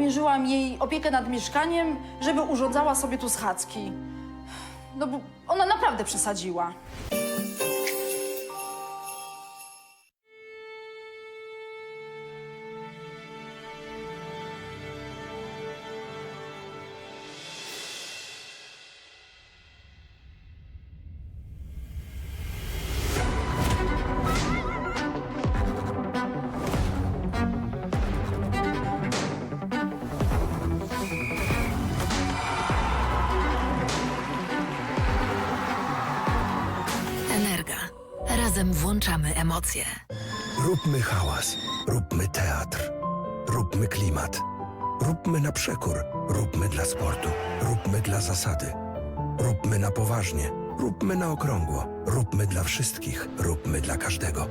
powierzyłam jej opiekę nad mieszkaniem, żeby urządzała sobie tu schadzki. No bo ona naprawdę przesadziła. Razem włączamy emocje. Róbmy hałas, róbmy teatr, róbmy klimat, róbmy na przekór, róbmy dla sportu, róbmy dla zasady, róbmy na poważnie, róbmy na okrągło, róbmy dla wszystkich, róbmy dla każdego.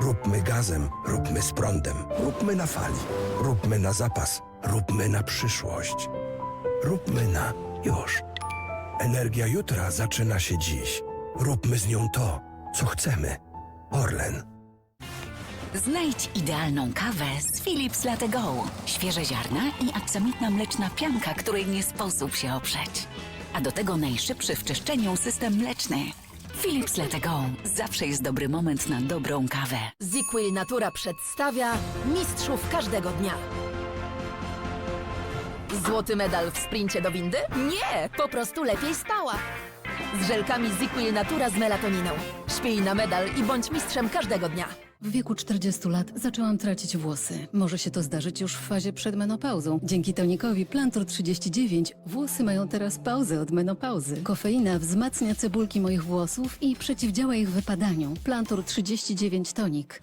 Róbmy gazem, róbmy z prądem, róbmy na fali, róbmy na zapas, róbmy na przyszłość. Róbmy na już. Energia jutra zaczyna się dziś. Róbmy z nią to, co chcemy. Orlen. Znajdź idealną kawę z Philips Latte Go. Świeże ziarna i aksamitna mleczna pianka, której nie sposób się oprzeć. A do tego najszybszy w czyszczeniu system mleczny. Philips Latte Go. Zawsze jest dobry moment na dobrą kawę. ZQL Natura przedstawia mistrzów każdego dnia. Złoty medal w sprincie do windy? Nie, po prostu lepiej spała. Z żelkami ZQL Natura z melatoniną. Śpij na medal i bądź mistrzem każdego dnia. W wieku 40 lat zaczęłam tracić włosy. Może się to zdarzyć już w fazie przed menopauzą. Dzięki tonikowi Plantur 39 włosy mają teraz pauzę od menopauzy. Kofeina wzmacnia cebulki moich włosów i przeciwdziała ich wypadaniu. Plantur 39 tonik.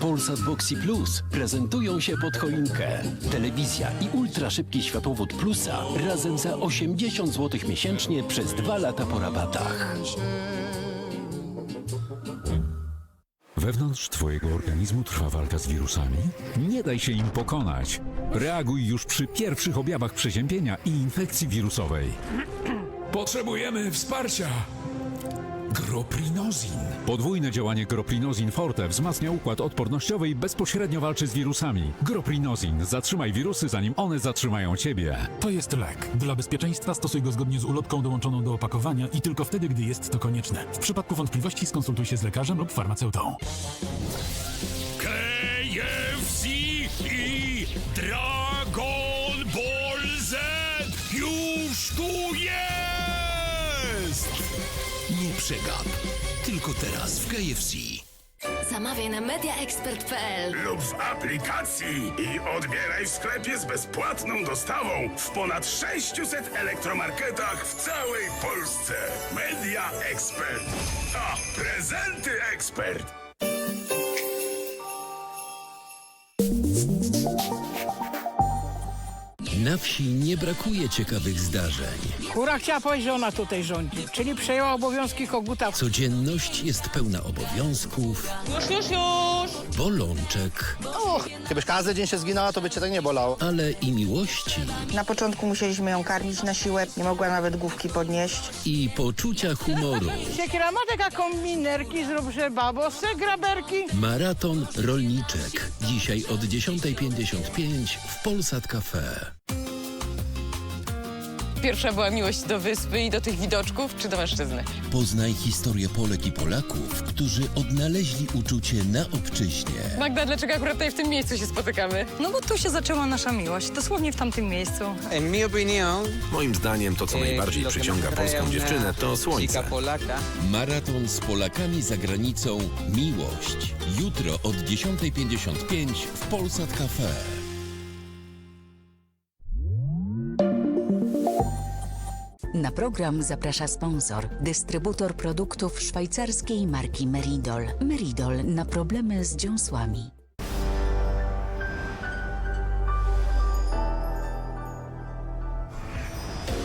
Polsat Boxy Plus prezentują się pod choinkę. Telewizja i ultraszybki światłowód Plusa razem za 80 zł miesięcznie przez dwa lata po rabatach. Wewnątrz Twojego organizmu trwa walka z wirusami? Nie daj się im pokonać. Reaguj już przy pierwszych objawach przeziębienia i infekcji wirusowej. Potrzebujemy wsparcia. Groprinozin. Podwójne działanie Groprinozin Forte wzmacnia układ odpornościowy i bezpośrednio walczy z wirusami. Groprinozin. Zatrzymaj wirusy, zanim one zatrzymają Ciebie. To jest lek. Dla bezpieczeństwa stosuj go zgodnie z ulotką dołączoną do opakowania i tylko wtedy, gdy jest to konieczne. W przypadku wątpliwości skonsultuj się z lekarzem lub farmaceutą. KFC i Dragon Ball Z już tu jest! Przegap. Tylko teraz w KFC. Zamawiaj na mediaexpert.pl. Lub w aplikacji i odbieraj w sklepie z bezpłatną dostawą w ponad 600 elektromarketach w całej Polsce. Media Expert. A prezenty ekspert. Na wsi nie brakuje ciekawych zdarzeń. Kura chciała powiedzieć, że ona tutaj rządzi, czyli przejęła obowiązki koguta. Codzienność jest pełna obowiązków, Już, już, już! Bolączek, Gdybyś każdy dzień się zginęła, to by cię tak nie bolało. ale i miłości Na początku musieliśmy ją karmić na siłę, nie mogła nawet główki podnieść. i poczucia humoru. Siekiera ma taką minerki, zrób że babosy, graberki. Maraton Rolniczek. Dzisiaj od 10.55 w Polsat Cafe. Pierwsza była miłość do wyspy i do tych widoczków, czy do mężczyzny? Poznaj historię Polek i Polaków, którzy odnaleźli uczucie na obczyźnie. Magda, dlaczego akurat tutaj w tym miejscu się spotykamy? No bo tu się zaczęła nasza miłość, dosłownie w tamtym miejscu. Moim zdaniem to, co najbardziej przyciąga polską dziewczynę, to słońce. Maraton z Polakami za granicą Miłość. Jutro od 10.55 w Polsat Cafe. Na program zaprasza sponsor, dystrybutor produktów szwajcarskiej marki Meridol. Meridol na problemy z dziąsłami.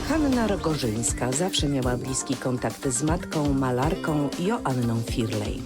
Hanna Rogorzyńska zawsze miała bliski kontakt z matką, malarką Joanną Firlej.